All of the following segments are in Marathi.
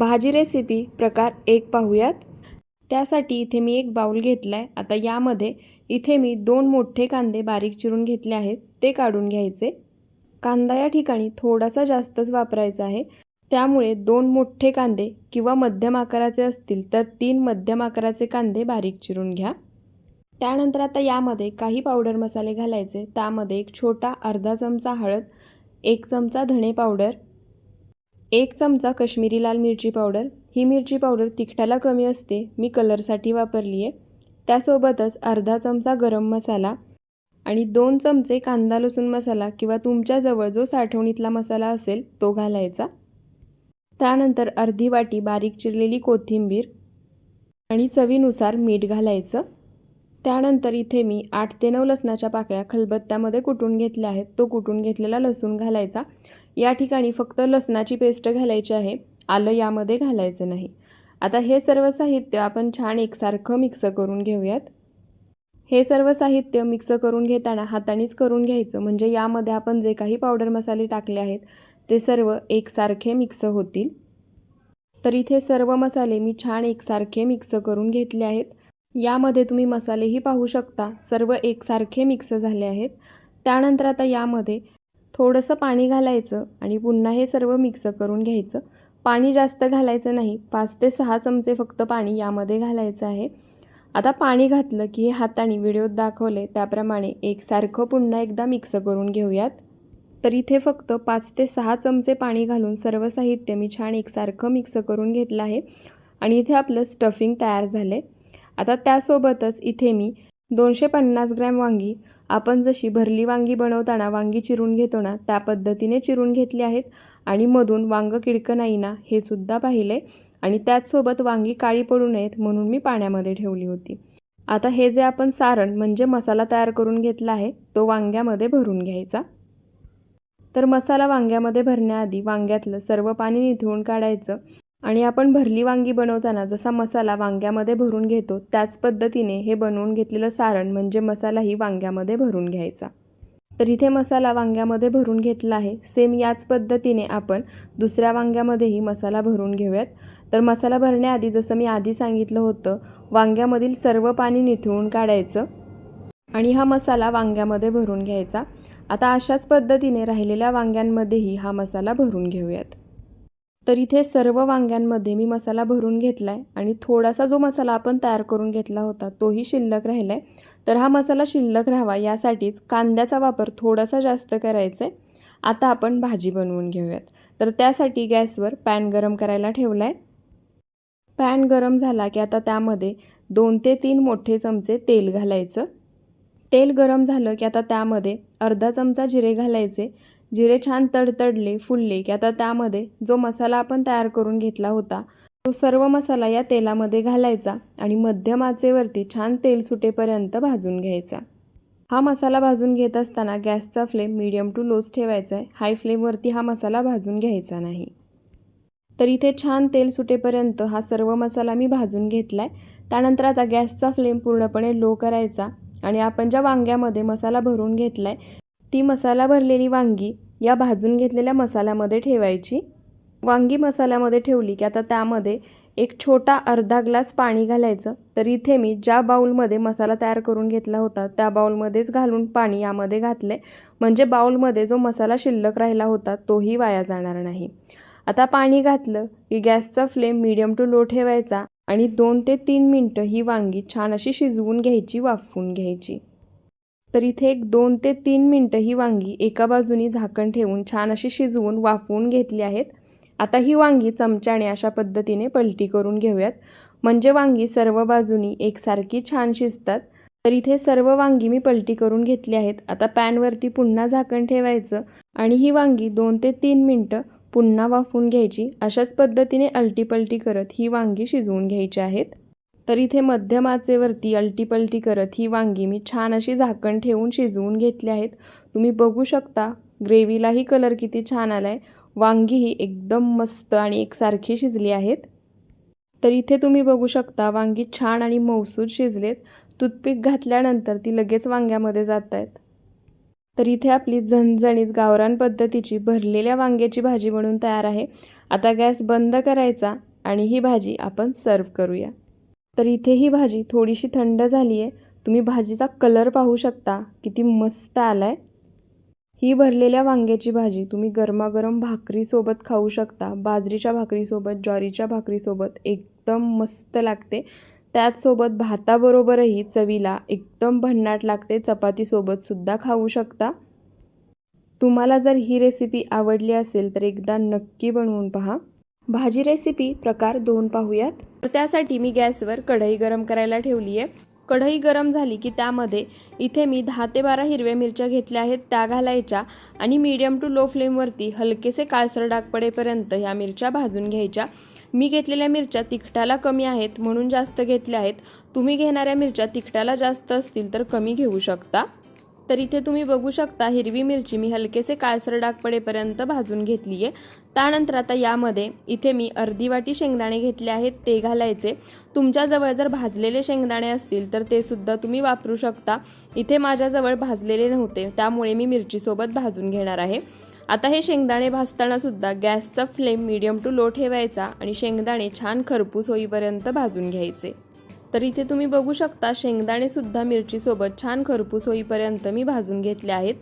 भाजी रेसिपी प्रकार एक पाहूयात. त्यासाठी इथे मी एक बाऊल घेतला आहे आता यामध्ये इथे मी दोन मोठे कांदे बारीक चिरून घेतले आहेत. ते काढून घ्यायचे. कांदा या ठिकाणी थोडासा जास्तच वापरायचा आहे. त्यामुळे दोन मोठे कांदे किंवा मध्यम आकाराचे असतील तर तीन मध्यम आकाराचे कांदे बारीक चिरून घ्या. त्यानंतर आता यामध्ये काही पावडर मसाले घालायचे. त्यामध्ये एक छोटा अर्धा चमचा हळद एक चमचा धणे पावडर एक चमचा कश्मीरी लाल मिरची पावडर. ही मिरची पावडर तिखटाला कमी असते. मी कलरसाठी वापरली आहे त्यासोबतच अर्धा चमचा गरम मसाला आणि दोन चमचे कांदा लसूण मसाला किंवा तुमच्याजवळ जो साठवणीतला मसाला असेल तो घालायचा. त्यानंतर अर्धी वाटी बारीक चिरलेली कोथिंबीर आणि चवीनुसार मीठ घालायचं. त्यानंतर इथे मी आठ ते नऊ लसणाच्या पाकळ्या खलबत्त्यामध्ये कुटून घेतल्या आहेत. तो कुटून घेतलेला लसूण घालायचा. या ठिकाणी फक्त लसणाची पेस्ट घालायची आहे. आलं यामध्ये घालायचं नाही. आता हे सर्व साहित्य आपण छान एकसारखं मिक्स करून घेऊयात. हे सर्व साहित्य मिक्स करून घेताना हातानेच करून घ्यायचं. म्हणजे यामध्ये आपण जे काही पावडर मसाले टाकले आहेत ते सर्व एकसारखे मिक्स होतील. तर इथे सर्व मसाले मी छान एकसारखे मिक्स करून घेतले आहेत. यामध्ये तुम्ही मसालेही पाहू शकता. सर्व एकसारखे मिक्स झाले आहेत. त्यानंतर आता यामध्ये थोडंसं पाणी घालायचं आणि पुन्हा हे सर्व मिक्स करून घ्यायचं. पाणी जास्त घालायचं नाही. पाच ते सहा चमचे फक्त पाणी यामध्ये घालायचं आहे. आता पाणी घातलं की हे हाताने व्हिडिओत दाखवले त्याप्रमाणे एकसारखं पुन्हा एकदा मिक्स करून घेऊयात. तर इथे फक्त पाच ते सहा चमचे पाणी घालून सर्व साहित्य मी छान एकसारखं मिक्स करून घेतलं आहे आणि इथे आपलं स्टफिंग तयार झाले आता त्यासोबतच इथे मी दोनशे पन्नास ग्रॅम वांगी आपण जशी भरली वांगी बनवताना वांगी चिरून घेतो ना त्या पद्धतीने चिरून घेतली आहेत. आणि मधून वांगं किडकं नाही ना हे सुद्धा पाहिले. आणि त्याचसोबत वांगी काळी पडू नयेत म्हणून मी पाण्यामध्ये ठेवली होती. आता हे जे आपण सारण म्हणजे मसाला तयार करून घेतला आहे तो वांग्यामध्ये भरून घ्यायचा. तर मसाला वांग्यामध्ये भरण्याआधी वांग्यातलं सर्व पाणी निथळून काढायचं. आणि आपण भरली वांगी बनवताना जसा मसाला वांग्यामध्ये भरून घेतो त्याच पद्धतीने हे बनवून घेतलेलं सारण म्हणजे मसालाही वांग्यामध्ये भरून घ्यायचा. तर इथे मसाला वांग्यामध्ये भरून घेतला आहे. सेम याच पद्धतीने आपण दुसऱ्या वांग्यामध्येही मसाला भरून घेऊयात. तर मसाला भरण्याआधी जसं मी आधी सांगितलं होतं वांग्यामधील सर्व पाणी निथळून काढायचं आणि हा मसाला वांग्यामध्ये भरून घ्यायचा. आता अशाच पद्धतीने राहिलेल्या वांग्यांमध्येही हा मसाला भरून घेऊयात. तर इथे सर्व वांग्यांमध्ये मी मसाला भरून घेतला आहे आणि थोडासा जो मसाला आपण तयार करून घेतला होता तोही शिल्लक राहिला आहे तर हा मसाला शिल्लक राहावा यासाठीच कांद्याचा वापर थोडासा जास्त करायचा आहे आता आपण भाजी बनवून घेऊयात. तर त्यासाठी गॅसवर पॅन गरम करायला ठेवला आहे पॅन गरम झाला की आता त्यामध्ये दोन ते तीन मोठे चमचे तेल घालायचं. तेल गरम झालं की आता त्यामध्ये अर्धा चमचा जिरे घालायचे. जिरे छान तडतडले फुलले की आता त्यामध्ये जो मसाला आपण तयार करून घेतला होता तो सर्व मसाला या तेलामध्ये घालायचा आणि मध्यम आचेवरती छान तेल सुटेपर्यंत भाजून घ्यायचा. हा मसाला भाजून घेत असताना गॅसचा फ्लेम मीडियम टू लोच ठेवायचा आहे. हाय फ्लेमवरती हा मसाला भाजून घ्यायचा नाही. तर इथे छान तेल सुटेपर्यंत हा सर्व मसाला मी भाजून घेतला आहे त्यानंतर आता गॅसचा फ्लेम पूर्णपणे लो करायचा आणि आपण ज्या वांग्यामध्ये मसाला भरून घेतला आहे ती मसाला भरलेली वांगी या भाजून घेतलेल्या मसाल्यामध्ये ठेवायची. वांगी मसाल्यामध्ये ठेवली की आता त्यामध्ये एक छोटा अर्धा ग्लास पाणी घालायचं. तर इथे मी ज्या बाऊलमध्ये मसाला तयार करून घेतला होता त्या बाऊलमध्येच घालून पाणी यामध्ये घातले. म्हणजे बाऊलमध्ये जो मसाला शिल्लक राहिला होता तोही वाया जाणार नाही. आता पाणी घातलं की गॅसचा फ्लेम मिडियम टू लो ठेवायचा आणि दोन ते तीन मिनटं ही वांगी छान अशी शिजवून घ्यायची वाफवून घ्यायची. तर इथे एक दोन ते तीन मिनटं ही वांगी एका बाजूनी झाकण ठेवून छान अशी शिजवून वाफवून घेतली आहेत. आता ही वांगी चमच्याने अशा पद्धतीने पलटी करून घेऊयात. म्हणजे वांगी सर्व बाजूनी एकसारखी छान शिजतात. तर इथे सर्व वांगी मी पलटी करून घेतली आहेत. आता पॅनवरती पुन्हा झाकण ठेवायचं आणि ही वांगी दोन ते तीन मिनटं पुन्हा वाफवून घ्यायची. अशाच पद्धतीने अलटीपलटी करत ही वांगी शिजवून घ्यायची आहेत. तर इथे मध्यम आचेवरती अलटीपलटी करत ही वांगी मी छान अशी झाकण ठेवून शिजवून घेतली आहेत. तुम्ही बघू शकता ग्रेव्हीलाही कलर किती छान आला आहे वांगीही एकदम मस्त आणि एकसारखी शिजली आहेत. तर इथे तुम्ही बघू शकता वांगी छान आणि मौसूद शिजलेत. टूथपिक घातल्यानंतर ती लगेच वांग्यामध्ये जात आहेत तर इथे आपली झणझणीत गावरान पद्धतीची भरलेल्या वांग्याची भाजी म्हणून तयार आहे. आता गॅस बंद करायचा आणि ही भाजी आपण सर्व करूया. तर इथे ही भाजी थोडीशी थंड झाली आहे तुम्ही भाजीचा कलर पाहू शकता. किती मस्त आला आहे ही भरलेल्या वांग्याची भाजी तुम्ही गरमागरम भाकरीसोबत खाऊ शकता. बाजरीच्या भाकरीसोबत ज्वारीच्या भाकरीसोबत एकदम मस्त लागते. त्याचसोबत भाताबरोबरही चवीला एकदम भन्नाट लागते. चपातीसोबतसुद्धा खाऊ शकता. तुम्हाला जर ही रेसिपी आवडली असेल तर एकदा नक्की बनवून पहा. भाजी रेसिपी प्रकार दोन पाहूयात. तर त्यासाठी मी गॅसवर कढई गरम करायला ठेवली आहे. कढई गरम झाली की त्यामध्ये इथे मी दहा ते बारा हिरव्या मिरच्या घेतल्या आहेत त्या घालायच्या आणि मीडियम टू लो फ्लेमवरती हलकेसे काळसर डाग पडेपर्यंत ह्या मिरच्या भाजून घ्यायच्या. मी घेतलेल्या मिरच्या तिखटाला कमी आहेत म्हणून जास्त घेतल्या आहेत. तुम्ही घेणाऱ्या मिरच्या तिखटाला जास्त असतील तर कमी घेऊ शकता. तर इथे तुम्ही बघू शकता हिरवी मिरची मी हलकेसे काळसर डाग पडेपर्यंत भाजून घेतली आहे त्यानंतर आता यामध्ये इथे मी अर्धी वाटी शेंगदाणे घेतले आहेत ते घालायचे. तुमच्याजवळ जर भाजलेले शेंगदाणे असतील तर ते सुद्धा तुम्ही वापरू शकता. इथे माझ्याजवळ भाजलेले नव्हते त्यामुळे मी मिरचीसोबत भाजून घेणार आहे. आता हे शेंगदाणे भाजताना सुद्धा गॅसचा फ्लेम मीडियम टू लो ठेवायचा आणि शेंगदाणे छान खरपूस होईपर्यंत भाजून घ्यायचे. तर इथे तुम्ही बघू शकता शेंगदाणेसुद्धा मिरचीसोबत छान खरपूस होईपर्यंत मी भाजून घेतले आहेत.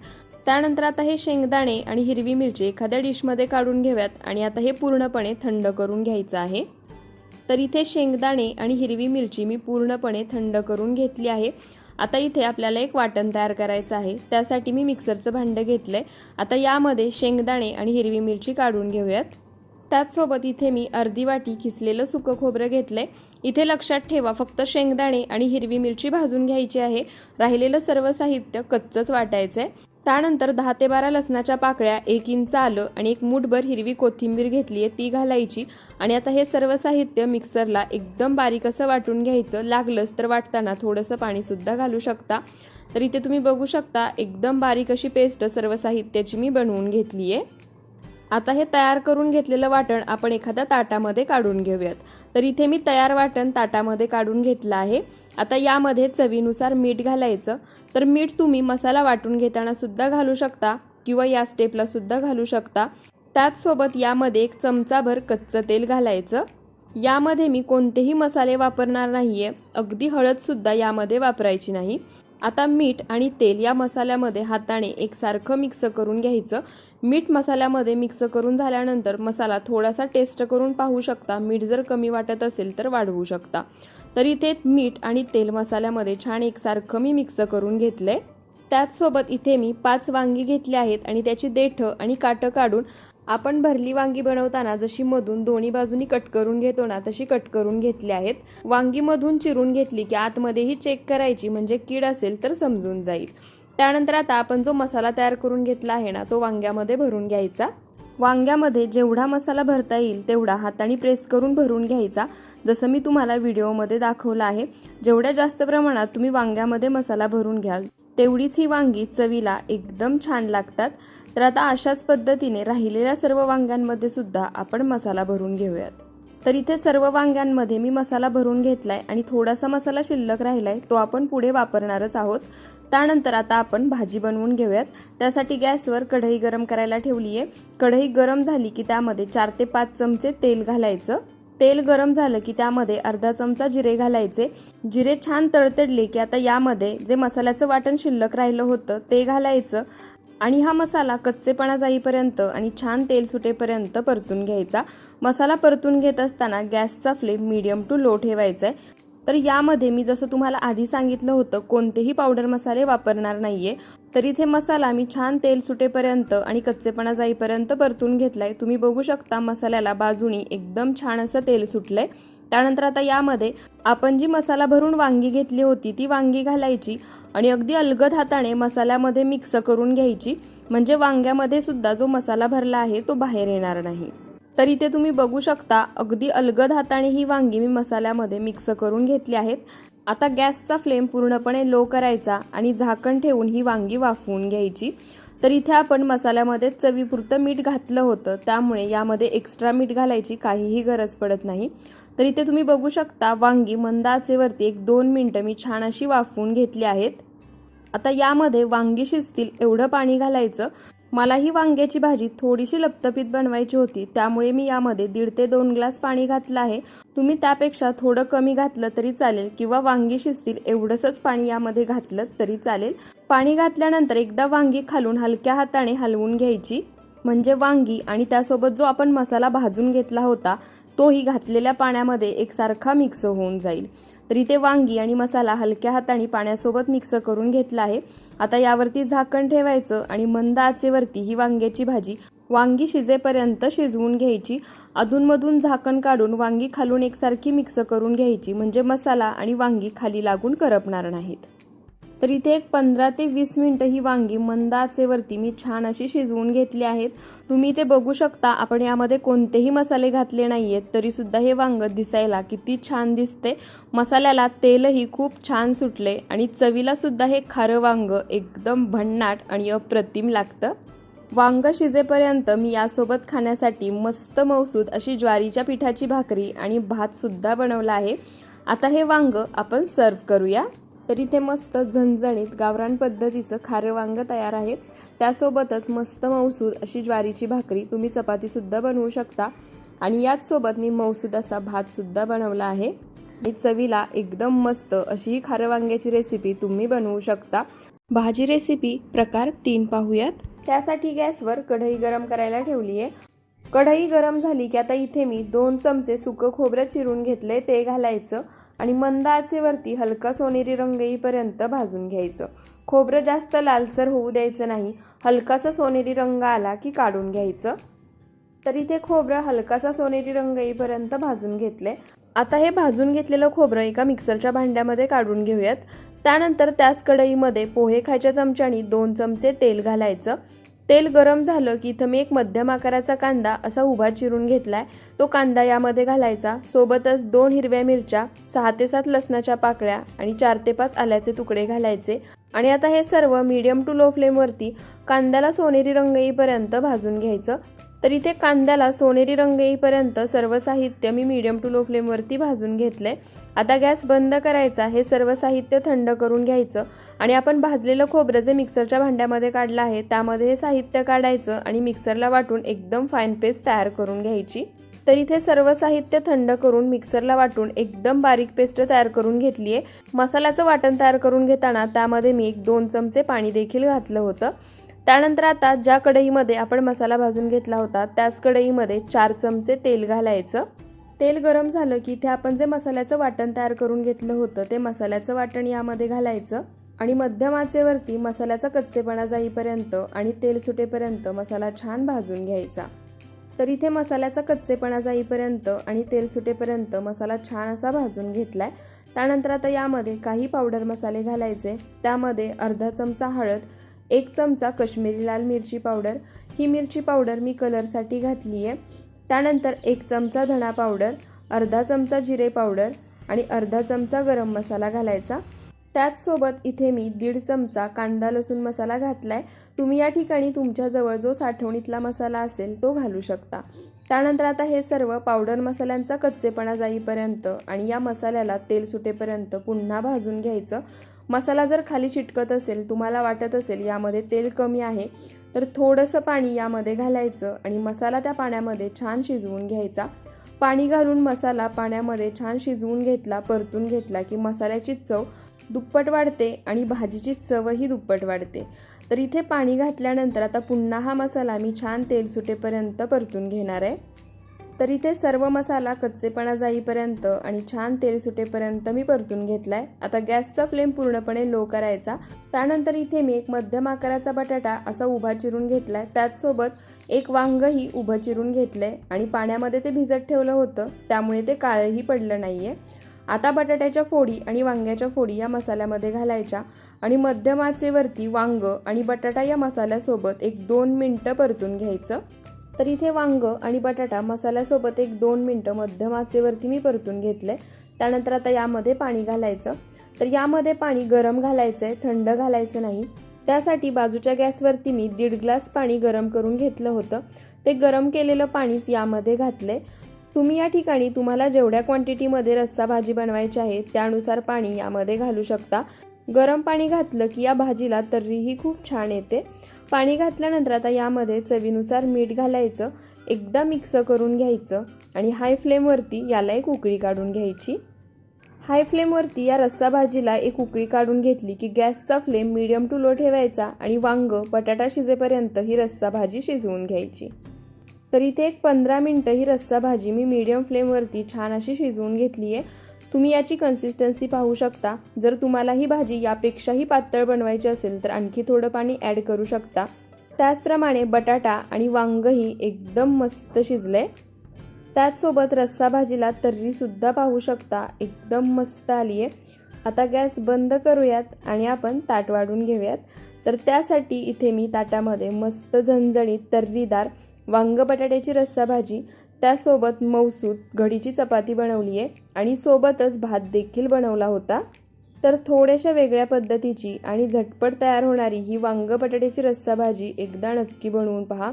त्यानंतर आता हे शेंगदाणे आणि हिरवी मिरची एखाद्या डिशमध्ये काढून घेऊयात आणि आता हे पूर्णपणे थंड करून घ्यायचं आहे. तर इथे शेंगदाणे आणि हिरवी मिरची मी पूर्णपणे थंड करून घेतली आहे. आता इथे आपल्याला एक वाटण तयार करायचं आहे. त्यासाठी मी मिक्सरचं भांडं घेतलं आहे आता यामध्ये शेंगदाणे आणि हिरवी मिरची काढून घेऊयात. त्याचसोबत इथे मी अर्धी वाटी खिसलेलं सुकं खोबरं घेतलंय. इथे लक्षात ठेवा फक्त शेंगदाणे आणि हिरवी मिरची भाजून घ्यायची आहे. राहिलेलं सर्व साहित्य कच्चंच वाटायचं आहे त्यानंतर दहा ते बारा लसणाच्या पाकळ्या एक इंच आलं आणि एक मूठभर हिरवी कोथिंबीर घेतली आहे ती घालायची. आणि आता हे सर्व साहित्य मिक्सरला एकदम बारीक असं वाटून घ्यायचं. लागलंच तर वाटताना थोडंसं पाणीसुद्धा घालू शकता. तर इथे तुम्ही बघू शकता एकदम बारीक अशी पेस्ट सर्व साहित्याची मी बनवून घेतली आहे आता हे तयार करून घेतलेलं वाटण आपण एखाद्या ताटामध्ये काढून घेऊयात. तर इथे मी तयार वाटण ताटामध्ये काढून घेतलं आहे. आता यामध्ये चवीनुसार मीठ घालायचं. तर मीठ तुम्ही मसाला वाटून घेताना सुद्धा घालू शकता किंवा या स्टेपला सुद्धा घालू शकता. त्याचसोबत यामध्ये एक चमचाभर कच्चं तेल घालायचं. यामध्ये मी कोणतेही मसाले वापरणार नाही आहे अगदी हळदसुद्धा यामध्ये वापरायची नाही. आता मीठ आणि तेल या मसाल्यामध्ये हाताने एकसारखं मिक्स करून घ्यायचं. मीठ मसाल्यामध्ये मिक्स करून झाल्यानंतर मसाला थोडासा टेस्ट करून पाहू शकता. मीठ जर कमी वाटत असेल तर वाढवू शकता. तर इथे मीठ आणि तेल मसाल्यामध्ये छान एकसारखं मी मिक्स करून घेतलं आहे त्याचसोबत इथे मी पाच वांगी घेतली आहेत आणि त्याची देठं आणि काटं काढून आपण भरली वांगी बनवताना जशी मधून दोन्ही बाजूनी कट करून घेतो ना तशी कट करून घेतली आहेत. वांगी मधून चिरून घेतली की आतमध्येही चेक करायची म्हणजे कीड असेल तर समजून जाईल. त्यानंतर आता आपण जो मसाला तयार करून घेतला आहे ना तो वांग्यामध्ये भरून घ्यायचा. वांग्यामध्ये जेवढा मसाला भरता येईल तेवढा हाताने प्रेस करून भरून घ्यायचा. जसं मी तुम्हाला व्हिडिओमध्ये दाखवलं आहे जेवढ्या जास्त प्रमाणात तुम्ही वांग्यामध्ये मसाला भरून घ्याल तेवढीच ही वांगी चवीला एकदम छान लागतात. तर आता अशाच पद्धतीने राहिलेल्या सर्व वांग्यांमध्ये सुद्धा आपण मसाला भरून घेऊयात. तर इथे सर्व वांग्यांमध्ये मी मसाला भरून घेतलाय आणि थोडासा मसाला शिल्लक राहिलाय तो आपण पुढे वापरणारच आहोत. त्यानंतर आता आपण भाजी बनवून घेऊयात. त्यासाठी गॅसवर कढई गरम करायला ठेवली आहे कढई गरम झाली की त्यामध्ये चार ते पाच चमचे तेल घालायचं. तेल गरम झालं की त्यामध्ये अर्धा चमचा जिरे घालायचे. जिरे छान तडतडले की आता यामध्ये जे मसाल्याचं वाटण शिल्लक राहिलं होतं ते घालायचं. आणि हा मसाला कच्चेपणा जाईपर्यंत आणि छान तेल सुटेपर्यंत परतून घ्यायचा. मसाला परतून घेत असताना गॅसचा फ्लेम मीडियम टू लो ठेवायचा आहे तर यामध्ये मी जसं तुम्हाला आधी सांगितलं होतं कोणतेही पावडर मसाले वापरणार नाही आहे तर इथे मसाला मी छान तेल सुटेपर्यंत आणि कच्चेपणा जाईपर्यंत परतून घेतलाय. तुम्ही बघू शकता मसाल्याला बाजूनी एकदम छान असं तेल सुटलंय. त्यानंतर आता यामध्ये आपण जी मसाला भरून वांगी घेतली होती ती वांगी घालायची आणि अगदी अलगद हाताने मसाल्यामध्ये मिक्स करून घ्यायची. म्हणजे वांग्यामध्ये सुद्धा जो मसाला भरला आहे तो बाहेर येणार नाही. तर इथे तुम्ही बघू शकता अगदी अलगद हाताने ही वांगी मी मसाल्यामध्ये मिक्स करून घेतली आहेत. आता गॅसचा फ्लेम पूर्णपणे लो करायचा आणि झाकण ठेवून ही वांगी वाफवून घ्यायची. तर इथे आपण मसाल्यामध्ये चवीपुरतं मीठ घातलं होतं. त्यामुळे यामध्ये एक्स्ट्रा मीठ घालायची काहीही गरज पडत नाही. तर इथे तुम्ही बघू शकता वांगी मंद आचेवरती एक दोन मिनटं मी छान अशी वाफवून घेतली आहेत. आता यामध्ये वांगी शिजतील एवढं पाणी घालायचं. मला ही वांग्याची भाजी थोडीशी लपतपीत बनवायची होती. त्यामुळे मी यामध्ये दीड ते दोन ग्लास पाणी घातलं आहे. तुम्ही त्यापेक्षा थोडं कमी घातलं तरी चालेल किंवा वांगी शिजतील एवढंसंच पाणी यामध्ये घातलं तरी चालेल. पाणी घातल्यानंतर एकदा वांगी खालून हलक्या हाताने हलवून घ्यायची. म्हणजे वांगी आणि त्यासोबत जो आपण मसाला भाजून घेतला होता तोही घातलेल्या पाण्यामध्ये एकसारखा मिक्स होऊन जाईल. तर इथे वांगी आणि मसाला हलक्या हाताने पाण्यासोबत मिक्स करून घेतला आहे. आता यावरती झाकण ठेवायचं आणि मंद आचेवरती ही वांग्याची भाजी वांगी शिजेपर्यंत शिजवून घ्यायची. अधूनमधून झाकण काढून वांगी खालून एकसारखी मिक्स करून घ्यायची. म्हणजे मसाला आणि वांगी खाली लागून करपणार नाहीत. तर इथे एक पंधरा ते वीस मिनटं ही वांगी मंद आचेवरती मी छान अशी शिजवून घेतली आहेत. तुम्ही इथे बघू शकता आपण यामध्ये कोणतेही मसाले घातले नाही आहेत तरीसुद्धा हे वांग दिसायला किती छान दिसते. मसाल्याला तेलही खूप छान सुटले आणि चवीलासुद्धा हे खारं वांग एकदम भन्नाट आणि अप्रतिम लागतं. वांग शिजेपर्यंत मी यासोबत खाण्यासाठी मस्त मौसूद अशी ज्वारीच्या पिठाची भाकरी आणि भातसुद्धा बनवला आहे. आता हे वांग आपण सर्व करूया. तर इथे मस्त झणझणीत गावरान पद्धतीचं खारं वांग तयार आहे. त्यासोबतच मस्त मौसूद अशी ज्वारीची भाकरी तुम्ही चपातीसुद्धा बनवू शकता. आणि याचसोबत मी मौसूद असा भातसुद्धा बनवला आहे. आणि चवीला एकदम मस्त अशी ही खारं वांग्याची रेसिपी तुम्ही बनवू शकता. भाजी रेसिपी प्रकार तीन पाहूयात. त्यासाठी गॅसवर कढई गरम करायला ठेवली आहे कढई गरम झाली की आता इथे मी दोन चमचे सुकं खोबरं चिरून घेतले ते घालायचं आणि मंद आचेवरती हलका सोनेरी रंग येईपर्यंत भाजून घ्यायचं. खोबरं जास्त लालसर होऊ द्यायचं नाही हलकासा सोनेरी रंग आला की काढून घ्यायचं. तर इथे खोबरं हलकासा सोनेरी रंग येईपर्यंत भाजून घेतले. आता हे भाजून घेतलेलं खोबरं एका मिक्सरच्या भांड्यामध्ये काढून घेऊयात. त्यानंतर त्याच कढईमध्ये पोहे खायच्या चमच्यानी दोन चमचे तेल घालायचं. तेल गरम झालं की इथं मी एक मध्यम आकाराचा कांदा असा उभा चिरून घेतला आहे तो कांदा यामध्ये घालायचा. सोबतच दोन हिरव्या मिरच्या सहा ते सात लसणाच्या पाकळ्या आणि चार ते पाच आल्याचे तुकडे घालायचे. आणि आता हे सर्व मीडियम टू लो फ्लेमवरती कांद्याला सोनेरी रंग येईपर्यंत भाजून घ्यायचं. तर इथे कांद्याला सोनेरी रंग येईपर्यंत सर्व साहित्य मी मीडियम टू लो फ्लेमवरती भाजून घेतले आता गॅस बंद करायचा हे सर्व साहित्य थंड करून घ्यायचं आणि आपण भाजलेलं खोबरं जे मिक्सरच्या भांड्यामध्ये काढलं आहे त्यामध्ये हे साहित्य काढायचं आणि मिक्सरला वाटून एकदम फाईन पेस्ट तयार करून घ्यायची. तर इथे सर्व साहित्य थंड करून मिक्सरला वाटून एकदम बारीक पेस्ट तयार करून घेतली आहे मसाल्याचं वाटण तयार करून घेताना त्यामध्ये मी एक दोन चमचे पाणी देखील घातलं होतं. त्यानंतर आता ज्या कढईमध्ये आपण मसाला भाजून घेतला होता त्याच कढईमध्ये चार चमचे तेल घालायचं. तेल गरम झालं की इथे आपण जे मसाल्याचं वाटण तयार करून घेतलं होतं ते मसाल्याचं वाटण यामध्ये घालायचं आणि मध्यम आचेवरती मसाल्याचा कच्चेपणा जाईपर्यंत आणि तेल सुटेपर्यंत मसाला छान भाजून घ्यायचा. तर इथे मसाल्याचा कच्चेपणा जाईपर्यंत आणि तेल सुटेपर्यंत मसाला छान असा भाजून घेतलाय. त्यानंतर आता यामध्ये काही पावडर मसाले घालायचे. त्यामध्ये अर्धा चमचा हळद एक चमचा कश्मीरी लाल मिरची पावडर. ही मिरची पावडर मी कलरसाठी घातली आहे. त्यानंतर एक चमचा धणा पावडर अर्धा चमचा जिरे पावडर आणि अर्धा चमचा गरम मसाला घालायचा. त्याचसोबत इथे मी दीड चमचा कांदा लसूण मसाला घातला आहे तुम्ही या ठिकाणी तुमच्याजवळ जो साठवणीतला मसाला असेल तो घालू शकता. त्यानंतर आता हे सर्व पावडर मसाल्यांचा कच्चेपणा जाईपर्यंत आणि या मसाल्याला तेल सुटेपर्यंत पुन्हा भाजून घ्यायचं. मसाला जर खाली चिटकत असेल तुम्हाला वाटत असेल यामध्ये तेल कमी आहे तर थोडंसं पाणी यामध्ये घालायचं आणि मसाला त्या पाण्यामध्ये छान शिजवून घ्यायचा. पाणी घालून मसाला पाण्यामध्ये छान शिजवून घेतला परतून घेतला की मसाल्याची चव दुप्पट वाढते आणि भाजीची चवही दुप्पट वाढते. तर इथे पाणी घातल्यानंतर आता पुन्हा हा मसाला मी छान तेल सुटेपर्यंत परतून घेणार आहे. तर इथे सर्व मसाला कच्चेपणा जाईपर्यंत आणि छान तेल सुटेपर्यंत मी परतून घेतलाय. आता गॅसचा फ्लेम पूर्णपणे लो करायचा. त्यानंतर इथे मी एक मध्यम आकाराचा बटाटा असा उभा चिरून घेतलाय. त्याचसोबत एक वांगही उभं चिरून घेतलंय आणि पाण्यामध्ये ते भिजत ठेवलं होतं. त्यामुळे ते काळंही पडलं नाहीये. आता बटाट्याच्या फोडी आणि वांग्याच्या फोडी या मसाल्यामध्ये घालायच्या आणि मध्यम आचेवरती वांग आणि बटाटा या मसाल्यासोबत एक दोन मिनटं परतून घ्यायचं. तर इथे वांग आणि बटाटा मसाल्यासोबत एक दोन मिनटं मध्यम आचेवरती मी परतून घेतले त्यानंतर आता यामध्ये पाणी घालायचं. तर यामध्ये पाणी गरम घालायचं आहे थंड घालायचं नाही. त्यासाठी बाजूच्या गॅसवरती मी दीड ग्लास पाणी गरम करून घेतलं होतं. ते गरम केलेलं पाणीच यामध्ये घातले तुम्ही या ठिकाणी तुम्हाला जेवढ्या क्वांटिटीमध्ये रस्सा भाजी बनवायची आहे त्यानुसार पाणी यामध्ये घालू शकता. गरम पाणी घातलं की या भाजीला तर्रीही खूप छान येते. पाणी घातल्यानंतर आता यामध्ये चवीनुसार मीठ घालायचं एकदा मिक्स करून घ्यायचं आणि हाय फ्लेमवरती याला एक उकळी काढून घ्यायची. हाय फ्लेमवरती या रस्सा भाजीला एक उकळी काढून घेतली की गॅसचा फ्लेम मिडियम टू लो ठेवायचा आणि वांग बटाटा शिजेपर्यंत ही रस्सा भाजी शिजवून घ्यायची. तर इथे एक पंधरा मिनटं ही रस्सा भाजी मी मीडियम फ्लेमवरती छान अशी शिजवून घेतली आहे तुम्ही याची कन्सिस्टन्सी पाहू शकता. जर तुम्हाला ही भाजी यापेक्षाही पातळ बनवायची असेल तर आणखी थोडं पाणी ॲड करू शकता. त्याचप्रमाणे बटाटा आणि वांगही एकदम मस्त शिजले. त्याचसोबत रस्सा भाजीला तर्रीसुद्धा पाहू शकता एकदम मस्त आली आहे. आता गॅस बंद करूयात आणि आपण ताट वाढून घेऊयात. तर त्यासाठी इथे मी ताटामध्ये मस्त झणझणीत तर्रीदार वांग बटाट्याची रस्सा भाजी त्यासोबत मौसूद घडीची चपाती बनवली आहे आणि सोबतच भात देखील बनवला होता. तर थोड्याशा वेगळ्या पद्धतीची आणि झटपट तयार होणारी ही वांग बटाट्याची रस्सा भाजी एकदा नक्की बनवून पहा.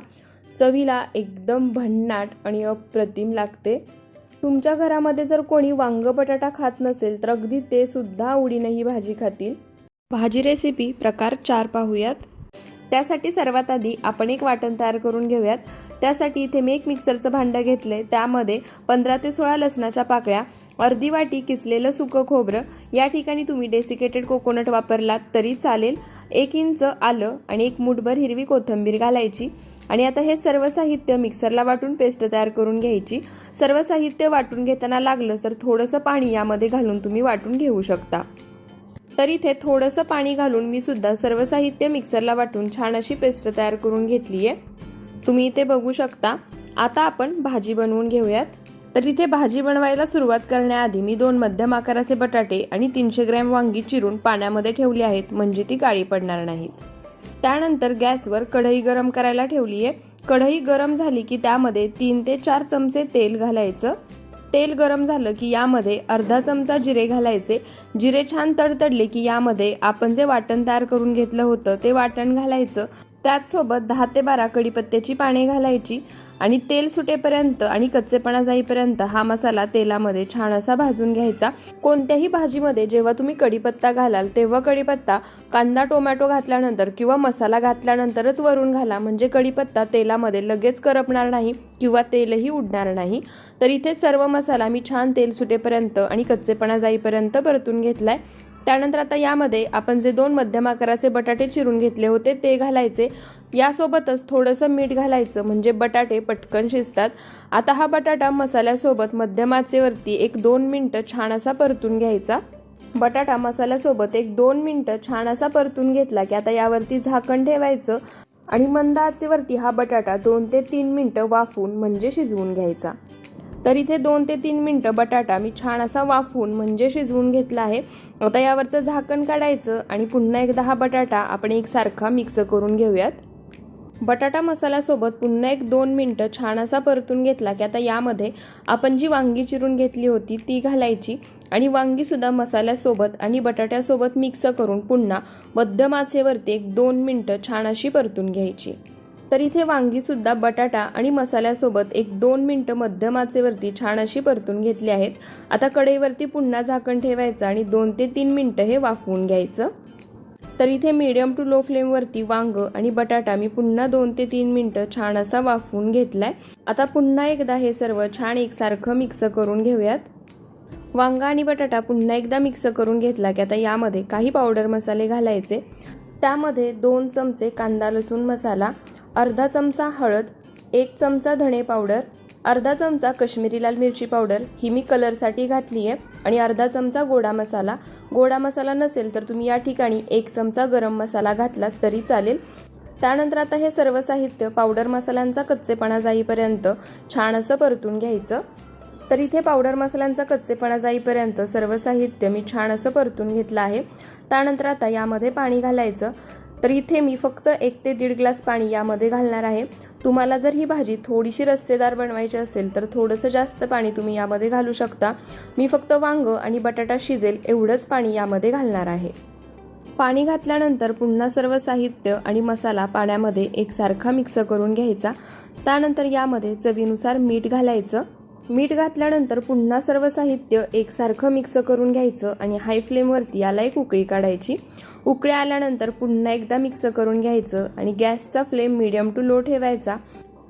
चवीला एकदम भन्नाट आणि अप्रतिम लागते. तुमच्या घरामध्ये जर कोणी वांग बटाटा खात नसेल तर अगदी ते सुद्धा आवडीनं ही भाजी खातील. भाजी रेसिपी प्रकार चार पाहूयात. त्यासाठी सर्वात आधी आपण एक वाटण तयार करून घेऊयात. त्यासाठी इथे मी एक मिक्सरचं भांडं घेतलं त्यामध्ये पंधरा ते सोळा लसणाच्या पाकळ्या अर्धी वाटी किसलेलं सुकं खोबरं या ठिकाणी तुम्ही डेसिकेटेड कोकोनट वापरलात तरी चालेल. एक इंच आलं आणि एक मुठभर हिरवी कोथिंबीर घालायची. आणि आता हे सर्व साहित्य मिक्सरला वाटून पेस्ट तयार करून घ्यायची. सर्व साहित्य वाटून घेताना लागलंच तर थोडंसं पाणी यामध्ये घालून तुम्ही वाटून घेऊ शकता. तर इथे थोडंसं पाणी घालून मी सुद्धा सर्व साहित्य मिक्सरला वाटून छान अशी पेस्ट तयार करून घेतली आहे. तुम्ही इथे बघू शकता. आता आपण भाजी बनवून घेऊयात. तर इथे भाजी बनवायला सुरुवात करण्याआधी मी दोन मध्यम आकाराचे बटाटे आणि तीनशे ग्रॅम वांगी चिरून पाण्यामध्ये ठेवली आहेत म्हणजे ती काळी पडणार नाहीत. त्यानंतर गॅसवर कढई गरम करायला ठेवली आहे कढई गरम झाली की त्यामध्ये तीन ते चार चमचे तेल घालायचं. तेल गरम झालं की यामध्ये अर्धा चमचा जिरे घालायचे. जिरे छान तडतडले की यामध्ये आपण जे वाटण तयार करून घेतलं होतं ते वाटण घालायचं. त्याचसोबत दहा ते बारा कडीपत्त्याची पाने घालायची. आणि तेल सुटेपर्यंत आणि कच्चेपणा जाईपर्यंत हा मसाला तेलामध्ये छान असा भाजून घ्यायचा. कोणत्याही भाजीमध्ये जेव्हा तुम्ही कढीपत्ता घालाल तेव्हा कढीपत्ता कांदा टोमॅटो घातल्यानंतर किंवा मसाला घातल्यानंतरच वरून घाला. म्हणजे कढीपत्ता तेलामध्ये लगेच करपणार नाही किंवा तेलही उडणार नाही. तर इथे सर्व मसाला मी छान तेल सुटेपर्यंत आणि कच्चेपणा जाईपर्यंत परतून घेतलाय. त्यानंतर आता यामध्ये आपण जे दोन मध्यम आकाराचे बटाटे चिरून घेतले होते ते घालायचे. यासोबतच थोडंसं मीठ घालायचं म्हणजे बटाटे पटकन शिजतात. आता हा बटाटा मसाल्यासोबत मध्यमाचेवरती एक दोन मिनटं छान असा परतून घ्यायचा. बटाटा मसाल्यासोबत एक दोन मिनटं छान असा परतून घेतला की आता यावरती झाकण ठेवायचं आणि मंद आचेवरती हा बटाटा दोन ते तीन मिनटं वाफून म्हणजे शिजवून घ्यायचा. तर इथे दोन ते तीन मिनटं बटाटा मी छान असा वाफवून म्हणजे शिजवून घेतला आहे. आता यावरचं झाकण काढायचं आणि पुन्हा एकदा हा बटाटा आपण एकसारखा मिक्स करून घेऊयात. बटाटा मसाल्यासोबत पुन्हा एक दोन मिनटं छान असा परतून घेतला की आता यामध्ये आपण जी वांगी चिरून घेतली होती ती घालायची आणि वांगीसुद्धा मसाल्यासोबत आणि बटाट्यासोबत मिक्स करून पुन्हा मध्यम आचेवरती एक दोन मिनटं छान अशी परतून घ्यायची. तर इथे वांगीसुद्धा बटाटा आणि मसाल्यासोबत एक दोन मिनटं मध्यम आचेवरती छान अशी परतून घेतली आहेत. आता कढईवरती पुन्हा झाकण ठेवायचं आणि दोन ते तीन मिनटं हे वाफवून घ्यायचं. तर इथे मीडियम टू लो फ्लेमवरती वांग आणि बटाटा मी पुन्हा दोन ते तीन मिनटं छान असा वाफवून घेतलाय. आता पुन्हा एकदा हे सर्व छान एकसारखं मिक्स करून घेऊयात. वांगा आणि बटाटा पुन्हा एकदा मिक्स करून घेतला की आता यामध्ये काही पावडर मसाले घालायचे. त्यामध्ये दोन चमचे कांदा लसूण मसाला अर्धा चमचा हळद एक चमचा धणे पावडर अर्धा चमचा कश्मीरी लाल मिरची पावडर ही मी कलरसाठी घातली आहे आणि अर्धा चमचा गोडा मसाला. गोडा मसाला नसेल तर तुम्ही या ठिकाणी एक चमचा गरम मसाला घातलात तरी चालेल. त्यानंतर आता हे सर्व साहित्य पावडर मसाल्यांचा कच्चेपणा जाईपर्यंत छान असं परतून घ्यायचं. तर इथे पावडर मसाल्यांचा कच्चेपणा जाईपर्यंत सर्व साहित्य मी छान असं परतून घेतलं आहे. त्यानंतर आता यामध्ये पाणी घालायचं. तर इथे मी फक्त एक ते दीड ग्लास पाणी यामध्ये घालणार आहे. तुम्हाला जर ही भाजी थोडीशी रस्सेदार बनवायची असेल तर थोडंसं जास्त पाणी तुम्ही यामध्ये घालू शकता. मी फक्त वांग आणि बटाटा शिजेल एवढंच पाणी यामध्ये घालणार आहे. पाणी घातल्यानंतर पुन्हा सर्व साहित्य आणि मसाला पाण्यामध्ये एकसारखा मिक्स करून घ्यायचा. त्यानंतर यामध्ये चवीनुसार मीठ घालायचं. मीठ घातल्यानंतर पुन्हा सर्व साहित्य एकसारखं मिक्स करून घ्यायचं आणि हाय फ्लेमवरती याला एक उकळी काढायची. उकळ्या आल्यानंतर पुन्हा एकदा मिक्स करून घ्यायचं आणि गॅसचा फ्लेम मिडियम टू लो ठेवायचा.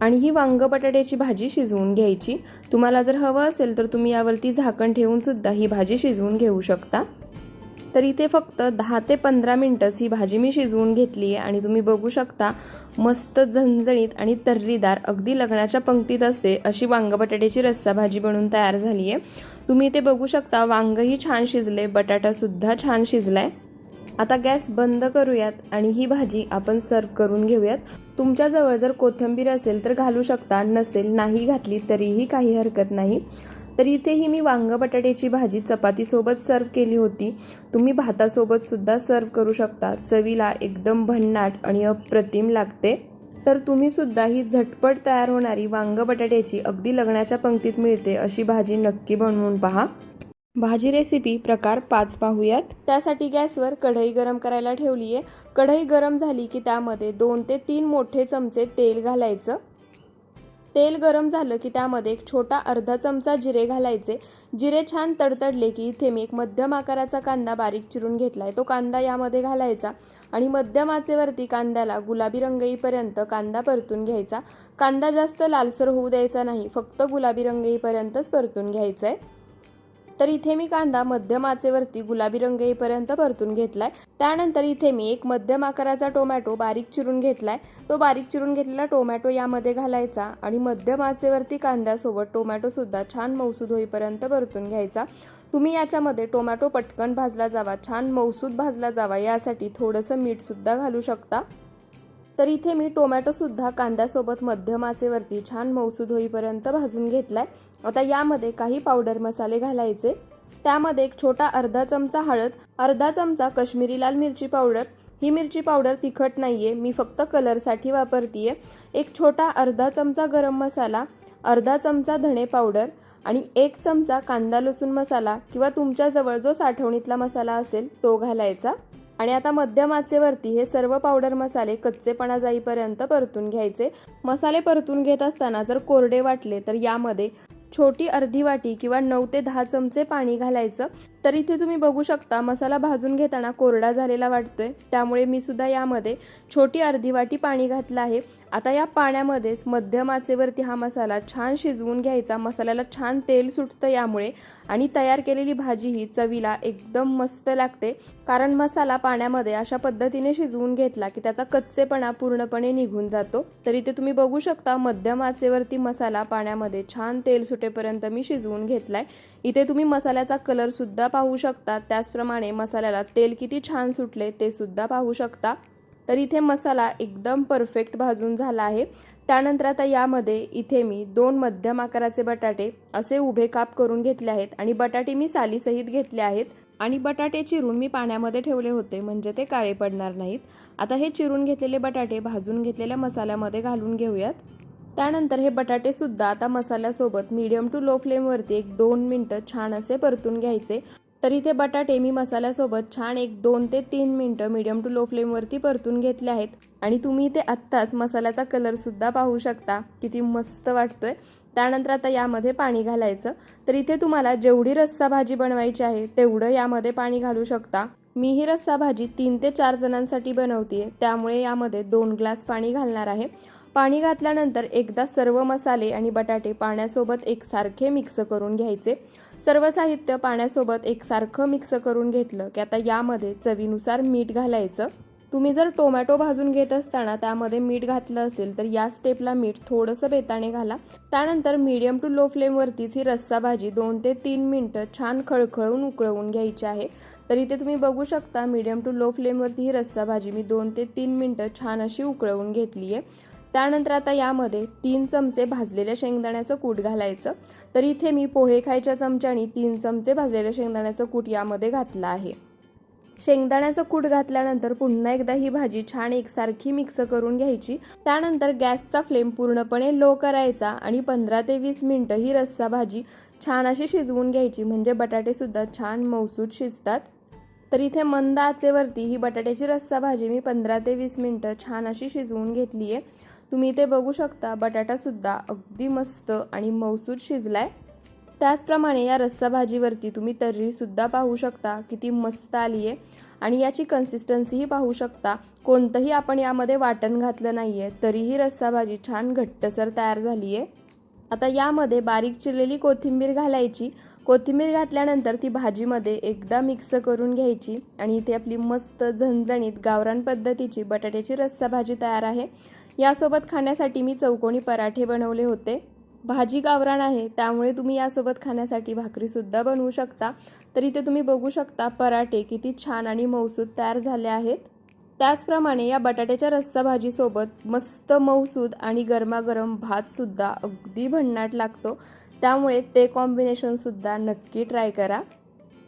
आणि ही वांग बटाट्याची भाजी शिजवून घ्यायची. तुम्हाला जर हवं असेल तर तुम्ही यावरती झाकण ठेवून सुद्धा ही भाजी शिजवून घेऊ शकता. तर इथे फक्त दहा ते पंधरा मिनटंच ही भाजी मी शिजवून घेतली आहे आणि तुम्ही बघू शकता मस्त झणझणीत आणि तर्रीदार अगदी लग्नाच्या पंक्तीत असते अशी वांग बटाट्याची रस्सा भाजी बनवून तयार झाली आहे. तुम्ही इथे बघू शकता वांगही छान शिजले बटाटासुद्धा छान शिजलाय. आता गॅस बंद करूयात आणि ही भाजी आपण सर्व करून घेऊयात. तुमच्याजवळ जर कोथिंबीर असेल तर घालू शकता नसेल नाही घातली तरीही काही हरकत नाही. तर इथेही मी वांग बटाट्याची भाजी चपातीसोबत सर्व केली होती. तुम्ही भातासोबत सुद्धा सर्व करू शकता. चवीला एकदम भन्नाट आणि अप्रतिम लागते. तर तुम्ही सुद्धा ही झटपट तयार होणारी वांग बटाट्याची अगदी लग्नाच्या पंक्तीत मिळते अशी भाजी नक्की बनवून पहा. भाजी रेसिपी प्रकार पाच पाहूयात. त्यासाठी गॅसवर कढई गरम करायला ठेवली आहे कढई गरम झाली की त्यामध्ये दोन ते तीन मोठे चमचे तेल घालायचं. तेल गरम झालं की त्यामध्ये एक छोटा अर्धा चमचा जिरे घालायचे. जिरे छान तडतडले की इथे मी एक मध्यम आकाराचा कांदा बारीक चिरून घेतला आहे तो कांदा यामध्ये घालायचा आणि मध्यम आचेवरती कांद्याला गुलाबी रंग येईपर्यंत कांदा परतून घ्यायचा. कांदा जास्त लालसर होऊ द्यायचा नाही फक्त गुलाबी रंग येईपर्यंतच परतून घ्यायचा आहे तर इथे मी कांदा मध्यम आचेवरती गुलाबी रंग येईपर्यंत परतून घेतलाय. त्यानंतर इथे मी एक मध्यम आकाराचा टोमॅटो बारीक चिरून घेतलाय. तो बारीक चिरून घेतलेला टोमॅटो यामध्ये घालायचा आणि मध्यम आचेवरती कांद्यासोबत टोमॅटोसुद्धा छान मौसूद होईपर्यंत परतून घ्यायचा. तुम्ही याच्यामध्ये टोमॅटो पटकन भाजला जावा छान मौसूद भाजला जावा यासाठी थोडंसं मीठसुद्धा घालू शकता. तर इथे मी टोमॅटोसुद्धा कांद्यासोबत मध्यम आचेवरती छान मौसूद होईपर्यंत भाजून घेतलाय. आता यामध्ये काही पावडर मसाले घालायचे. त्यामध्ये एक छोटा अर्धा चमचा हळद अर्धा चमचा कश्मीरी लाल मिरची पावडर ही मिरची पावडर तिखट नाही आहे मी फक्त कलरसाठी वापरतीये. एक छोटा अर्धा चमचा गरम मसाला अर्धा चमचा धणे पावडर आणि एक चमचा कांदा लसूण मसाला किंवा तुमच्याजवळ जो साठवणीतला मसाला असेल तो घालायचा. आणि आता मध्यम आचेवरती हे सर्व पावडर मसाले कच्चेपणा जाईपर्यंत परतून घ्यायचे. मसाले परतून घेत असताना जर कोरडे वाटले तर यामध्ये छोटी अर्धी वाटी किंवा नऊ ते दहा चमचे पाणी घालायचं. तर इथे तुम्ही बघू शकता मसाला भाजून घेताना कोरडा झालेला वाटतोय. त्यामुळे मी सुद्धा यामध्ये छोटी अर्धी वाटी पाणी घातलं आहे. आता या पाण्यामध्येच मध्यम आचेवरती हा मसाला छान शिजवून घ्यायचा. मसाल्याला छान तेल सुटतं यामुळे आणि तयार केलेली भाजी ही चवीला एकदम मस्त लागते. कारण मसाला पाण्यामध्ये अशा पद्धतीने शिजवून घेतला की त्याचा कच्चेपणा पूर्णपणे निघून जातो. तर इथे तुम्ही बघू शकता मध्यम आचेवरती मसाला पाण्यामध्ये छान तेल सुटेपर्यंत मी शिजवून घेतलाय. इथे तुम्ही मसाल्याचा कलरसुद्धा पाहू शकता. त्याचप्रमाणे मसाल्याला तेल किती छान सुटले ते सुद्धा पाहू शकता. तर इथे मसाला एकदम परफेक्ट भाजून झाला आहे. त्यानंतर आता यामध्ये इथे मी दोन मध्यम आकाराचे बटाटे असे उभे काप करून घेतले आहेत आणि बटाटे मी सालीसहित घेतले आहेत. आणि बटाटे चिरून मी पाण्यामध्ये ठेवले होते म्हणजे ते काळे पडणार नाहीत. आता हे चिरून घेतलेले बटाटे भाजून घेतलेल्या मसाल्यामध्ये घालून घेऊयात. त्यानंतर हे बटाटेसुद्धा आता मसाल्यासोबत मीडियम टू लो फ्लेमवरती एक दोन मिनटं छान असे परतून घ्यायचे. तर इथे बटाटे मी मसाल्यासोबत छान एक दोन ते तीन मिनटं मीडियम टू लो फ्लेमवरती परतून घेतले आहेत. आणि तुम्ही इथे आत्ताच मसाल्याचा कलरसुद्धा पाहू शकता. किती मस्त वाटतोय. त्यानंतर आता यामध्ये पाणी घालायचं. तर इथे तुम्हाला जेवढी रस्सा भाजी बनवायची आहे तेवढं यामध्ये पाणी घालू शकता. मी ही रस्सा भाजी तीन ते चार जणांसाठी बनवते त्यामुळे यामध्ये दोन ग्लास पाणी घालणार आहे. पाणी घातल्यानंतर एकदा सर्व मसाले आणि बटाटे पाण्यासोबत एकसारखे मिक्स करून घ्यायचे. सर्व साहित्य पाण्यासोबत एकसारखं मिक्स करून घेतलं की आता यामध्ये चवीनुसार मीठ घालायचं. तुम्ही जर टोमॅटो भाजून घेत असताना त्यामध्ये मीठ घातलं असेल तर या स्टेपला मीठ थोडंसं बेताने घाला. त्यानंतर मीडियम टू लो फ्लेमवरतीच ही रस्सा भाजी दोन ते तीन मिनटं छान खळखळून उकळवून घ्यायची आहे. तर इथे तुम्ही बघू शकता मीडियम टू लो फ्लेमवरती ही रस्सा भाजी मी दोन ते तीन मिनटं छान अशी उकळवून घेतली आहे त्यानंतर आता यामध्ये तीन चमचे भाजलेल्या शेंगदाण्याचं कूट घालायचं. तर इथे मी पोहे खायच्या चमच्याने तीन चमचे भाजलेल्या शेंगदाण्याचं कूट यामध्ये घातलं आहे. शेंगदाण्याचं कूट घातल्यानंतर पुन्हा एकदा ही भाजी छान एकसारखी मिक्स करून घ्यायची. त्यानंतर गॅसचा फ्लेम पूर्णपणे लो करायचा आणि पंधरा ते वीस मिनटं ही रस्सा भाजी छान अशी शिजवून घ्यायची. म्हणजे बटाटेसुद्धा छान मौसूद शिजतात. तर इथे मंद आचेवरती ही बटाट्याची रस्सा भाजी मी पंधरा ते वीस मिनटं छान अशी शिजवून घेतली आहे तुम्ही इथे बघू शकता बटाटासुद्धा अगदी मस्त आणि मौसूद शिजलाय. त्याचप्रमाणे या रस्सा भाजीवरती तुम्ही तर्रीसुद्धा पाहू शकता किती मस्त आली आहे. आणि याची कन्सिस्टन्सीही पाहू शकता कोणतंही आपण यामध्ये वाटण घातलं नाही आहे तरीही रस्सा भाजी छान घट्टसर तयार झाली आहे. आता यामध्ये बारीक चिरलेली कोथिंबीर घालायची. कोथिंबीर घातल्यानंतर ती भाजीमध्ये एकदा मिक्स करून घ्यायची आणि इथे आपली मस्त झणझणीत गावरान पद्धतीची बटाट्याची रस्सा भाजी तयार आहे. यासोबत खाण्यासाठी मी चौकोनी पराठे बनवले होते. भाजी गावरान आहे त्यामुळे तुम्ही यासोबत खाण्यासाठी भाकरीसुद्धा बनवू शकता. तर इथे तुम्ही बघू शकता पराठे किती छान आणि मौसूद तयार झाले आहेत. त्याचप्रमाणे या बटाट्याच्या रस्सा भाजीसोबत मस्त मौसूद आणि गरमागरम भातसुद्धा अगदी भन्नाट लागतो. त्यामुळे ते कॉम्बिनेशनसुद्धा नक्की ट्राय करा.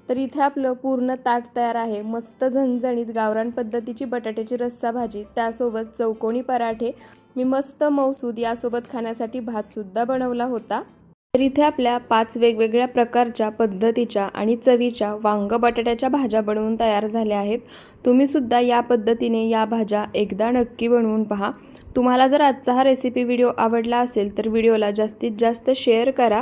तर इथे आपलं पूर्ण ताट तयार आहे. मस्त झणझणीत गावरान पद्धतीची बटाट्याची रस्सा भाजी त्यासोबत चौकोनी पराठे. मी मस्त मौसूद यासोबत खाण्यासाठी भातसुद्धा बनवला होता. तर इथे आपल्या पाच वेगवेगळ्या प्रकारच्या पद्धतीच्या आणि चवीच्या वांग बटाट्याच्या भाज्या बनवून तयार झाल्या आहेत. तुम्हीसुद्धा या पद्धतीने या भाज्या एकदा नक्की बनवून पहा. तुम्हाला जर आजचा हा रेसिपी व्हिडिओ आवडला असेल तर व्हिडिओला जास्तीत जास्त शेअर करा.